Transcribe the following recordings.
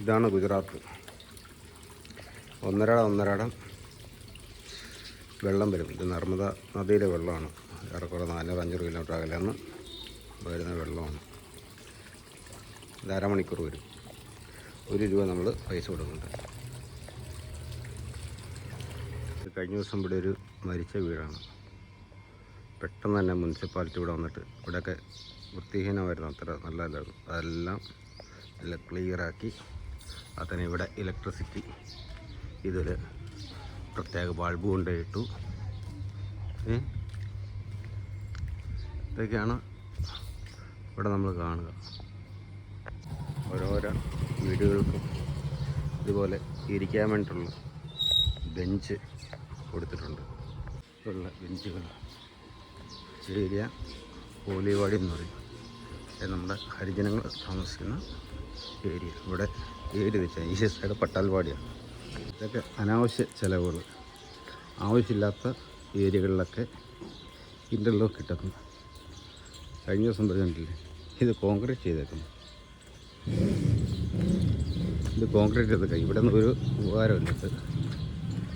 ഇതാണ് ഗുജറാത്ത്. ഒന്നരടം ഒന്നരടം വെള്ളം വരും. ഇത് നർമ്മദ നദിയിലെ വെള്ളമാണ്. ഏറെക്കുറെ നാനൂറ് അഞ്ഞൂറ് കിലോമീറ്റർ അകലെന്ന് വരുന്ന വെള്ളമാണ്. ഇത് അരമണിക്കൂർ വരും. ഒരു രൂപ നമ്മൾ പൈസ കൊടുക്കുന്നുണ്ട്. കഴിഞ്ഞ ദിവസം ഇവിടെ ഒരു മരിച്ച വീടാണ്. പെട്ടെന്ന് തന്നെ മുനിസിപ്പാലിറ്റി ഇവിടെ വന്നിട്ട് ഇവിടെയൊക്കെ വൃത്തിഹീനമായിരുന്നു. അത്ര നല്ലതല്ലായിരുന്നു. അതെല്ലാം എല്ലാം ക്ലിയറാക്കി അതിന് ഇവിടെ ഇലക്ട്രിസിറ്റി ഇതിൽ പ്രത്യേക ബൾബ് കൊണ്ടിട്ടു ഇട്ടു. ഇതൊക്കെയാണ് ഇവിടെ നമ്മൾ കാണുക. ഓരോരോ വീടുകൾക്കും ഇതുപോലെ ഇരിക്കാൻ വേണ്ടിയിട്ടുള്ള ബെഞ്ച് കൊടുത്തിട്ടുണ്ട്. ഉള്ള ബെഞ്ചുകൾ ചേരിയ പോലിവാടി എന്ന് പറയും. നമ്മുടെ ഹരിജനങ്ങൾ താമസിക്കുന്ന ഏരിയ. ഇവിടെ ഏരിയ വെച്ചാൽ ഈ സൈഡ് പട്ടാൽവാടിയാണ് ഇതൊക്കെ അനാവശ്യ ചിലവുകൾ ആവശ്യമില്ലാത്ത ഏരിയകളിലൊക്കെ ഇന്റർലോക്ക് കിട്ടുന്നു കഴിഞ്ഞ ദിവസം പറഞ്ഞിട്ടില്ലേ? ഇത് കോൺക്രീറ്റ് ചെയ്തേക്കുന്നു. ഇത് കോൺക്രീറ്റ് ചെയ്തേക്കാം ഇവിടെ നിന്ന് ഒരു ഉപകാരമില്ല ഇത്.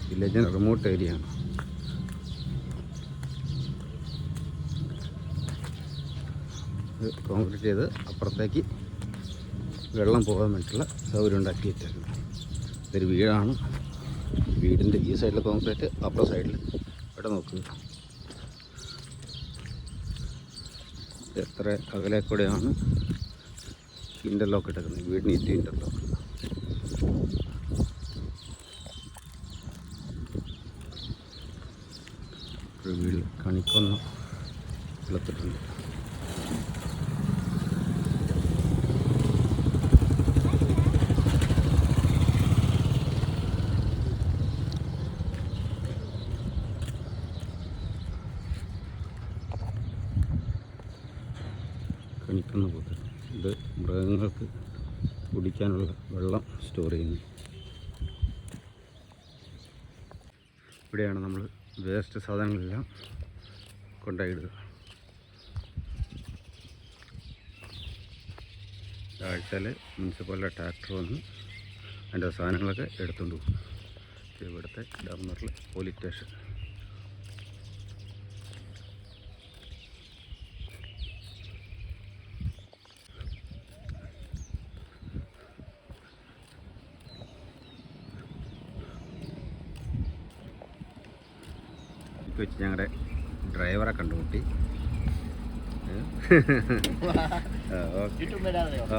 വില്ലേജിന് റിമോട്ട് ഏരിയ ആണ്. കോൺക്രീറ്റ് ചെയ്ത് അപ്പുറത്തേക്ക് വെള്ളം പോകാൻ വേണ്ടിയിട്ടുള്ള സൗകര്യം ഉണ്ടാക്കി വെച്ചേക്കുന്നത് ഇതൊരു വീടാണ്. വീടിന്റെ ഈ സൈഡിൽ കോൺക്രീറ്റ് അപ്പുറ സൈഡിൽ ഇവിടെ നോക്ക്. എത്ര അകലെ കൂടെയാണ് ഇന്റർലോക്ക് ഇട്ടേക്കുന്നത്. വീടിന് ഇത് ഇന്റർലോക്ക് വീട് കണിക്കൊന്ന വെളുത്തിട്ടുണ്ട് കണിക്കുന്ന പോത്ത് ഇത് മൃഗങ്ങൾക്ക് കുടിക്കാനുള്ള വെള്ളം സ്റ്റോർ ചെയ്യുന്നു. ഇവിടെയാണ് നമ്മൾ വേസ്റ്റ് സാധനങ്ങളെല്ലാം കൊണ്ടുപോയിടുക ആഴ്ചയിൽ മുനിസിപ്പാലിറ്റി ട്രാക്ടർ വന്ന് അതിന്റെ സാധനങ്ങളൊക്കെ എടുത്തുകൊണ്ട് പോകും. ഇവിടുത്തെ ഡമ്മറിൽ പോലീസ് സ്റ്റേഷൻ റോഡിലേക്ക് വെച്ച് ഞങ്ങളുടെ ഡ്രൈവറെ കണ്ടുമുട്ടി.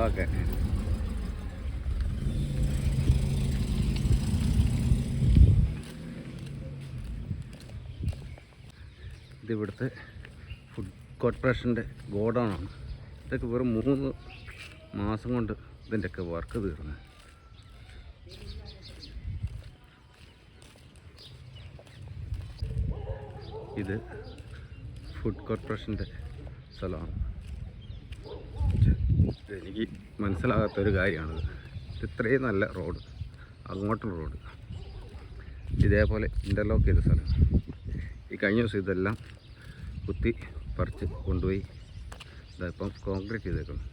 ഓക്കെ. ഇത് ഇവിടുത്തെ ഫുഡ് കോർപ്പറേഷന്റെ ഗോഡൗണാണ്. ഇതൊക്കെ വെറും മൂന്ന് മാസം കൊണ്ട് ഇതിന്റെയൊക്കെ വർക്ക് തീർന്നു. ഇത് ഫുഡ് കോർപ്പറേഷന്റെ സ്ഥലമാണ്. എനിക്ക് മനസ്സിലാകാത്തൊരു കാര്യമാണിത് ഇത്. ഇത്രയും നല്ല റോഡ് അങ്ങോട്ടുള്ള റോഡ് ഇതേപോലെ ഇന്റർലോക്ക് ചെയ്ത സ്ഥലം. ഈ കഴിഞ്ഞ ദിവസം ഇതെല്ലാം കുത്തി പറിച്ച് കൊണ്ടുപോയി ഇതായിപ്പം കോൺക്രീറ്റ് ചെയ്തേക്കണം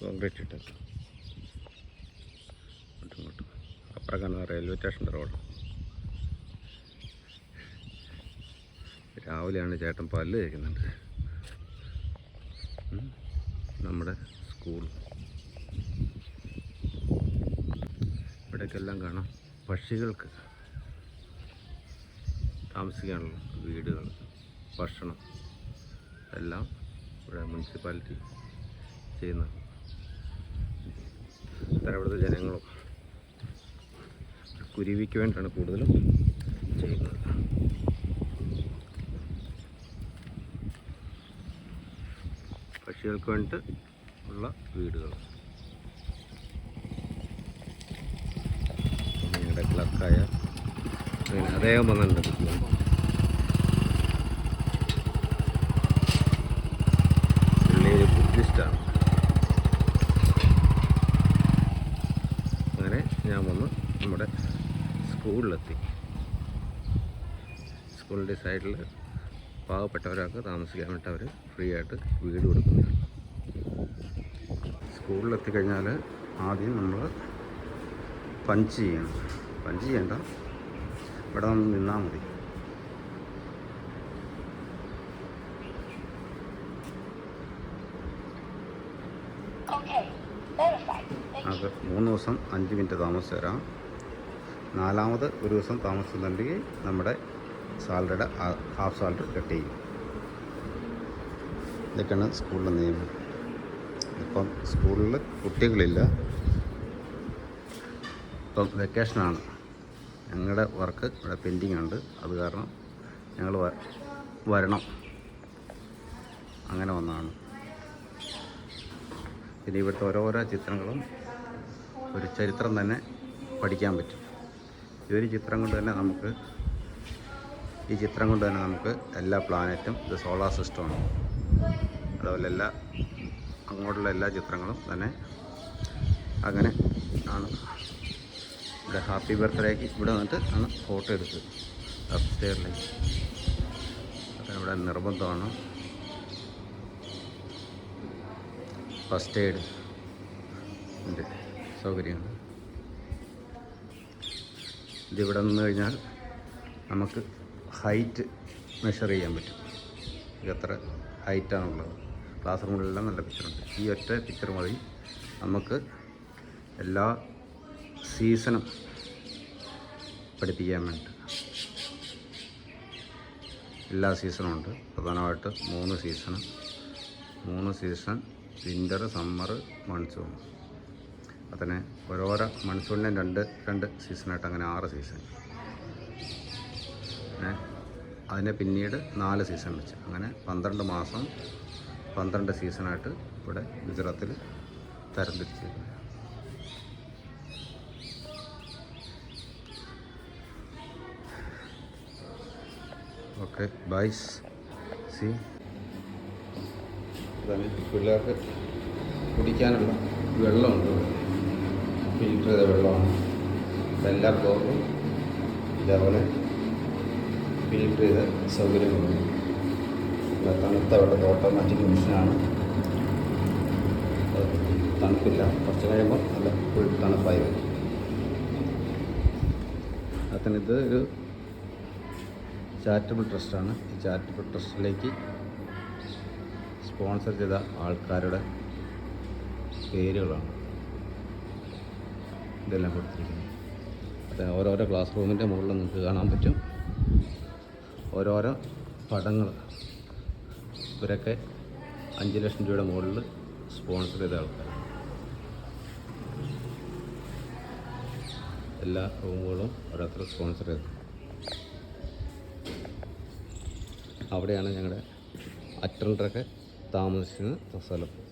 കോൺക്രീറ്റ് ഇട്ടേക്കണം അങ്ങോട്ടും അപ്പുറം റെയിൽവേ സ്റ്റേഷന്റെ റോഡ് രാവിലെയാണ് ചേട്ടൻ പല്ല് തേക്കുന്നുണ്ട്. നമ്മുടെ സ്കൂൾ ഇവിടേക്കെല്ലാം കാണാം പക്ഷികൾക്ക് താമസിക്കാനുള്ള വീടുകൾ ഭക്ഷണം എല്ലാം ഇവിടെ മുനിസിപ്പാലിറ്റി ചെയ്യുന്ന ഇത്തരം ഇവിടുത്തെ ജനങ്ങളും കുരുവിക്ക് വേണ്ടിയാണ് കൂടുതലും ചെയ്യുന്നത്. പക്ഷികൾക്ക് വേണ്ടിയിട്ട് ഉള്ള വീടുകൾ. ഞങ്ങളുടെ ക്ലർക്കായ. അദ്ദേഹം വന്നിട്ടുണ്ട് പുള്ളി ഒരു ബുദ്ധിസ്റ്റാണ് അങ്ങനെ ഞാൻ വന്ന് നമ്മുടെ സ്കൂളിലെത്തി. സ്കൂളിന്റെ സൈഡിൽ പാവപ്പെട്ടവരൊക്കെ താമസിക്കാൻ വേണ്ടി അവർ ഫ്രീ ആയിട്ട് വീട് കൊടുക്കുന്നുണ്ട്. സ്കൂളിലെത്തിക്കഴിഞ്ഞാൽ ആദ്യം നമ്മൾ പഞ്ച് ചെയ്യണം. പഞ്ച് ചെയ്യണ്ട ഇവിടെ നിന്ന് നിന്നാൽ മതി. അത് മൂന്ന് ദിവസം അഞ്ച് മിനിറ്റ് താമസിച്ച് തരാം നാലാമത് ഒരു ദിവസം താമസിച്ചിട്ടുണ്ടെങ്കിൽ നമ്മുടെ സാലറിയുടെ ഹാഫ് സാലറി കട്ട് ചെയ്യും. ഇതൊക്കെയാണ് സ്കൂളിലെ നിയമം. ഇപ്പം സ്കൂളിൽ കുട്ടികളില്ല. ഇപ്പം വെക്കേഷനാണ് ഞങ്ങളുടെ വർക്ക് ഇവിടെ പെൻഡിങ് ഉണ്ട്. അത് കാരണം ഞങ്ങൾ വരണം. അങ്ങനെ വന്നതാണ്. പിന്നെ ഇവിടുത്തെ ഓരോരോ ചിത്രങ്ങളും ഒരു ചരിത്രം തന്നെ പഠിക്കാൻ പറ്റും. ഈ ഒരു ചിത്രം കൊണ്ട് തന്നെ നമുക്ക് ഈ ചിത്രം കൊണ്ട് തന്നെ നമുക്ക് എല്ലാ പ്ലാനറ്റും ഇത് സോളാർ സിസ്റ്റമാണ് അതുപോലെ എല്ലാ അങ്ങോട്ടുള്ള എല്ലാ ചിത്രങ്ങളും തന്നെ അങ്ങനെ ആണ്. ഇവിടെ ഹാപ്പി ബർത്ത്ഡേക്ക് ഇവിടെ വന്നിട്ട് ആണ് ഫോട്ടോ എടുത്തത്. അപ്സ്റ്റേറിലേക്ക് ഇവിടെ നിർബന്ധമാണ്. ഫസ്റ്റ് എയ്ഡ് ഉണ്ട് സൗകര്യമാണ് ഇതിവിടെ നിന്ന് കഴിഞ്ഞാൽ നമുക്ക് ഹൈറ്റ് മെഷർ ചെയ്യാൻ പറ്റും. എത്ര ഹൈറ്റാണുള്ളത് ക്ലാസ് റൂമിലെല്ലാം നല്ല പിക്ചറുണ്ട് ഈ ഒറ്റ പിക്ചർ മതി. നമുക്ക് എല്ലാ സീസണും പഠിപ്പിക്കാൻ വേണ്ടി എല്ലാ സീസണും ഉണ്ട്. പ്രധാനമായിട്ട് മൂന്ന് സീസണ് മൂന്ന് സീസൺ വിന്റർ സമ്മർ മൺസൂൺ അതിനെ ഓരോരോ മൺസൂണിനും രണ്ട് രണ്ട് സീസണായിട്ട് അങ്ങനെ ആറ് സീസൺ. അതിനെ പിന്നീട് നാല് സീസൺ വെച്ച്. അങ്ങനെ പന്ത്രണ്ട് മാസം പന്ത്രണ്ട് സീസണായിട്ട് ഇവിടെ ഗുജറാത്തിൽ തരംതിരിച്ചിരിക്കുന്നത് ഓക്കെ ബൈസ്. സി. പിള്ളേർക്ക് കുടിക്കാനുള്ള വെള്ളമുണ്ട് ഫിൽറ്റർ ചെയ്ത വെള്ളമാണ്. ഇതെല്ലാം പോകും ഇതേപോലെ ഫിൽറ്റർ ചെയ്ത സൗകര്യങ്ങളുണ്ട്. തണുത്ത വെള്ളം ഓട്ടോമാറ്റിക് മെഷീനാണ്. തണുപ്പില്ല. കുറച്ച് കഴിയുമ്പോൾ നല്ല ഫുൾ തണുപ്പായി വരും. അതിനിത് ഒരു ചാരിറ്റബിൾ ട്രസ്റ്റാണ്. ഈ ചാരിറ്റബിൾ ട്രസ്റ്റിലേക്ക് സ്പോൺസർ ചെയ്ത ആൾക്കാരുടെ പേരുകളാണ്. ഇതെല്ലാം കൊടുത്തിരിക്കുന്നത് അത് ഓരോരോ ക്ലാസ് റൂമിന്റെ മുകളിൽ നിങ്ങൾക്ക് കാണാൻ പറ്റും. ഓരോരോ പടങ്ങൾ. ഇവരൊക്കെ അഞ്ച് ലക്ഷം രൂപയുടെ മുകളിൽ സ്പോൺസർ ചെയ്ത ആൾക്കാർ എല്ലാ റൂമുകളും ഓരോരുത്തർ സ്പോൺസർ ചെയ്തു. അവിടെയാണ് ഞങ്ങളുടെ അറ്റൻഡറൊക്കെ താമസിക്കുന്ന സ്ഥലം.